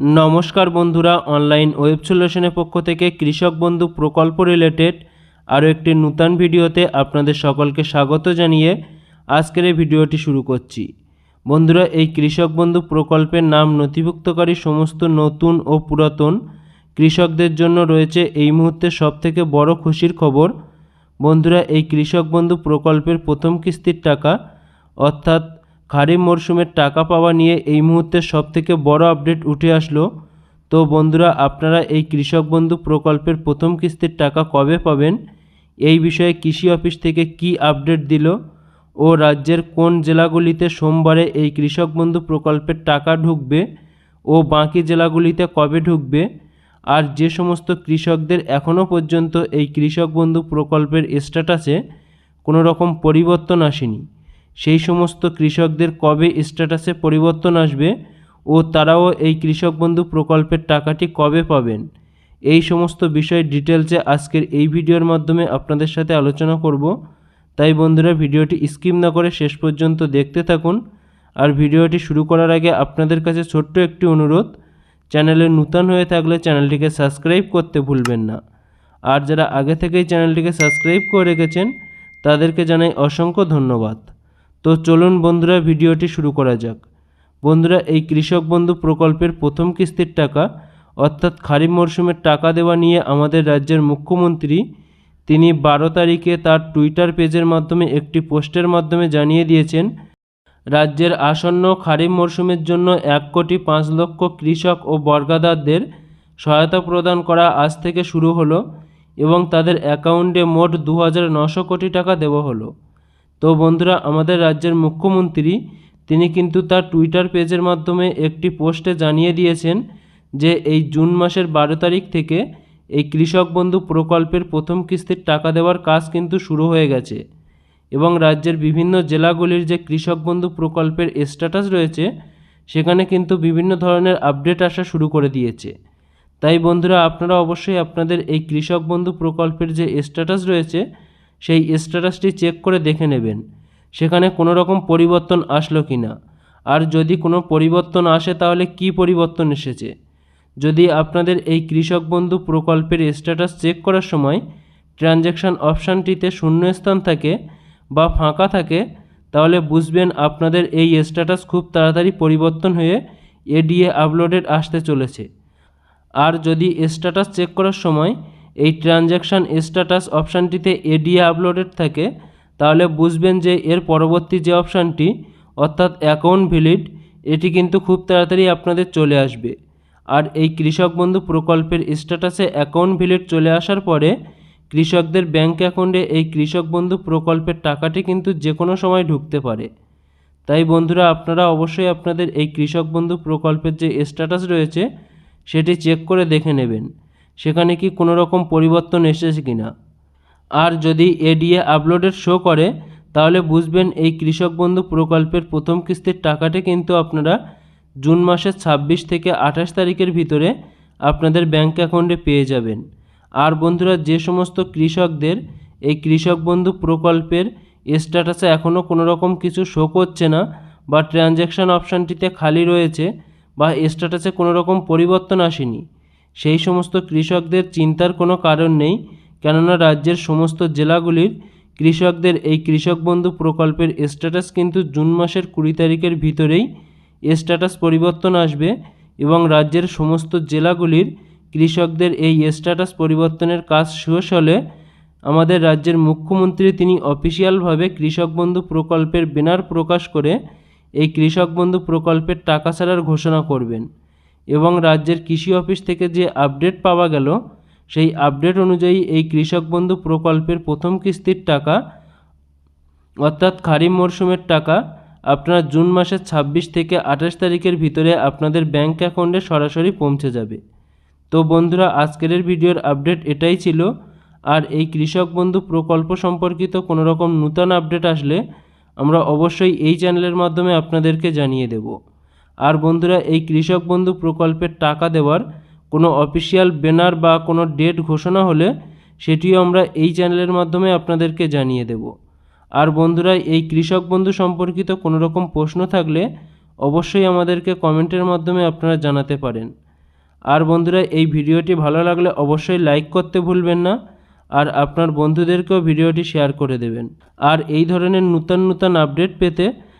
নমস্কার বন্ধুরা online web সলিউশনের পক্ষ থেকে কৃষক বন্ধু প্রকল্প রিলেটেড আরও একটি নূতন ভিডিওতে আপনাদের সকলকে স্বাগত জানিয়ে আজকের এই ভিডিওটি শুরু করছি। বন্ধুরা, এই কৃষক বন্ধু প্রকল্পের নাম নথিভুক্তকারী সমস্ত নতুন ও পুরাতন কৃষকদের জন্য রয়েছে এই মুহূর্তে সবথেকে বড় খুশির খবর। বন্ধুরা, এই কৃষক বন্ধু প্রকল্পের প্রথম কিস্তির টাকা অর্থাৎ খারিফ মরশুমের টাকা পাওয়া নিয়ে এই মুহূর্তে সবথেকে বড় আপডেট উঠে আসলো। তো বন্ধুরা, আপনারা এই কৃষক বন্ধু প্রকল্পের প্রথম কিস্তির টাকা কবে পাবেন? এই বিষয়ে কৃষি অফিস থেকে কি আপডেট দিল? ও রাজ্যের কোন জেলাগুলিতে সোমবারে এই কৃষক বন্ধু প্রকল্পের টাকা ঢুকবে? ও বাকি জেলাগুলিতে কবে ঢুকবে? আর যে সমস্ত কৃষকদের এখনও পর্যন্ত এই কৃষক বন্ধু প্রকল্পের স্ট্যাটাসে কোনো রকম পরিবর্তন আসেনি সেই সমস্ত কৃষকদের কবে স্ট্যাটাসে পরিবর্তন আসবে ও তারাও এই কৃষক বন্ধু প্রকল্পের টাকাটি কবে পাবেন? এই সমস্ত বিষয় ডিটেলসে আজকের এই ভিডিওর মাধ্যমে আপনাদের সাথে আলোচনা করব। তাই বন্ধুরা, ভিডিওটি স্কিপ না করে শেষ পর্যন্ত দেখতে থাকুন। আর ভিডিওটি শুরু করার আগে আপনাদের কাছে ছোট্ট একটি অনুরোধ, চ্যানেলে নূতন হয়ে থাকলে চ্যানেলটিকে সাবস্ক্রাইব করতে ভুলবেন না। আর যারা আগে থেকেই চ্যানেলটিকে সাবস্ক্রাইব করে রেখেছেন, তাদেরকে জানাই অসংখ্য ধন্যবাদ। তো চলুন বন্ধুরা ভিডিওটি শুরু করা যাক। বন্ধুরা, এই কৃষক বন্ধু প্রকল্পের প্রথম কিস্তির টাকা, অর্থাৎ খারিফ মরশুমের টাকা দেওয়া নিয়ে আমাদের রাজ্যের মুখ্যমন্ত্রী, তিনি বারো তারিখে তার টুইটার পেজের মাধ্যমে একটি পোস্টের মাধ্যমে জানিয়ে দিয়েছেন, রাজ্যের আসন্ন খারিফ মরশুমের জন্য এক কোটি পাঁচ লক্ষ কৃষক ও বর্গাদারদের সহায়তা প্রদান করা আজ থেকে শুরু হলো এবং তাদের অ্যাকাউন্টে মোট দু কোটি টাকা দেওয়া হলো। তো বন্ধুরা, আমাদের রাজ্যের মুখ্যমন্ত্রী, তিনি কিন্তু তার টুইটার পেজের মাধ্যমে একটি পোস্টে জানিয়ে দিয়েছেন যে এই জুন মাসের বারো তারিখ থেকে এই কৃষক বন্ধু প্রকল্পের প্রথম কিস্তির টাকা দেওয়ার কাজ কিন্তু শুরু হয়ে গেছে। এবং রাজ্যের বিভিন্ন জেলাগুলির যে কৃষক বন্ধু প্রকল্পের স্ট্যাটাস রয়েছে, সেখানে কিন্তু বিভিন্ন ধরনের আপডেট আসা শুরু করে দিয়েছে। তাই বন্ধুরা, আপনারা অবশ্যই আপনাদের এই কৃষক বন্ধু প্রকল্পের যে স্ট্যাটাস রয়েছে সেই স্ট্যাটাসটি চেক করে দেখে নেবেন। সেখানে কোনো রকম পরিবর্তন আসলো কি না? আর যদি কোনো পরিবর্তন আসে তাহলে কি পরিবর্তন এসেছে? যদি আপনাদের এই কৃষক বন্ধু প্রকল্পের স্ট্যাটাস চেক করার সময় ট্রানজ্যাকশান অপশানটিতে শূন্যস্থান থাকে বা ফাঁকা থাকে, তাহলে বুঝবেন আপনাদের এই স্ট্যাটাস খুব তাড়াতাড়ি পরিবর্তন হয়ে এডিএ আপলোডেড আসতে চলেছে। আর যদি স্ট্যাটাস চেক করার সময় এই ট্রানজ্যাকশান স্ট্যাটাস অপশানটিতে এডিএ আপলোডেড থাকে, তাহলে বুঝবেন যে এর পরবর্তী যে অপশানটি, অর্থাৎ অ্যাকাউন্ট ভ্যালিড এটি কিন্তু খুব তাড়াতাড়ি আপনাদের চলে আসবে। আর এই কৃষক বন্ধু প্রকল্পের স্ট্যাটাসে অ্যাকাউন্ট ভ্যালিড চলে আসার পরে, কৃষকদের ব্যাঙ্ক অ্যাকাউন্টে এই কৃষক বন্ধু প্রকল্পের টাকাটি কিন্তু যে কোনো সময় ঢুকতে পারে। তাই বন্ধুরা, আপনারা অবশ্যই আপনাদের এই কৃষক বন্ধু প্রকল্পের যে স্ট্যাটাস রয়েছে, সেটি চেক করে দেখে নেবেন। সেখানে কি কোনো রকম পরিবর্তন এসেছে কি না আর যদি এডিএ আপলোডের শো করে, তাহলে বুঝবেন এই কৃষক বন্ধু প্রকল্পের প্রথম কিস্তির টাকাটি কিন্তু আপনারা জুন মাসের ছাব্বিশ থেকে আঠাশ তারিখের ভিতরে আপনাদের ব্যাঙ্ক অ্যাকাউন্টে পেয়ে যাবেন। আর বন্ধুরা, যে সমস্ত কৃষকদের, এই কৃষক বন্ধু প্রকল্পের স্ট্যাটাসে এখনও কোনো রকম কিছু শো করছে না বা ট্রানজ্যাকশান অপশানটিতে খালি রয়েছে বা স্ট্যাটাসে কোনো রকম পরিবর্তন আসেনি সেই সমস্ত কৃষকদের চিন্তার কোনো কারণ নেই, কেননা রাজ্যের সমস্ত জেলাগুলির কৃষকদের এই কৃষক বন্ধু প্রকল্পের স্ট্যাটাস কিন্তু জুন মাসের কুড়ি তারিখের ভিতরেই স্ট্যাটাস পরিবর্তন আসবে এবং রাজ্যের সমস্ত জেলাগুলির কৃষকদের এই স্ট্যাটাস পরিবর্তনের কাজ শেষ হলে আমাদের রাজ্যের মুখ্যমন্ত্রী তিনি অফিসিয়ালভাবে কৃষক বন্ধু প্রকল্পের ব্যানার প্রকাশ করে এই কৃষক বন্ধু প্রকল্পের টাকা ছাড়ার ঘোষণা করবেন। এবং রাজ্যের কৃষি অফিস থেকে যে আপডেট পাওয়া গেল, সেই আপডেট অনুযায়ী এই কৃষক বন্ধু প্রকল্পের প্রথম কিস্তির টাকা, অর্থাৎ খারিফ মরশুমের টাকা, আপনার জুন মাসের ছাব্বিশ থেকে আঠাশ তারিখের ভিতরে আপনাদের ব্যাঙ্ক অ্যাকাউন্টে সরাসরি পৌঁছে যাবে। তো বন্ধুরা, আজকের ভিডিওর আপডেট এটাই ছিল। আর এই কৃষক বন্ধু প্রকল্প সম্পর্কিত কোনো রকম নূতন আপডেট আসলে আমরা অবশ্যই এই চ্যানেলের মাধ্যমে আপনাদেরকে জানিয়ে দেব। আর বন্ধুরা, এই কৃষক বন্ধু প্রকল্পের টাকা দেওয়ার কোনো অফিসিয়াল ব্যানার বা কোনো ডেট ঘোষণা হলে সেটিও আমরা এই চ্যানেলের মাধ্যমে আপনাদেরকে জানিয়ে দেব। আর বন্ধুরা, এই কৃষক বন্ধু সম্পর্কিত কোনো রকম প্রশ্ন থাকলে অবশ্যই আমাদেরকে কমেন্টের মাধ্যমে আপনারা জানাতে পারেন। আর বন্ধুরা, এই ভিডিওটি ভালো লাগলে অবশ্যই লাইক করতে ভুলবেন না আর আপনার বন্ধুদেরকেও ভিডিওটি শেয়ার করে দেবেন। আর এই ধরনের নূতন নূতন আপডেট পেতে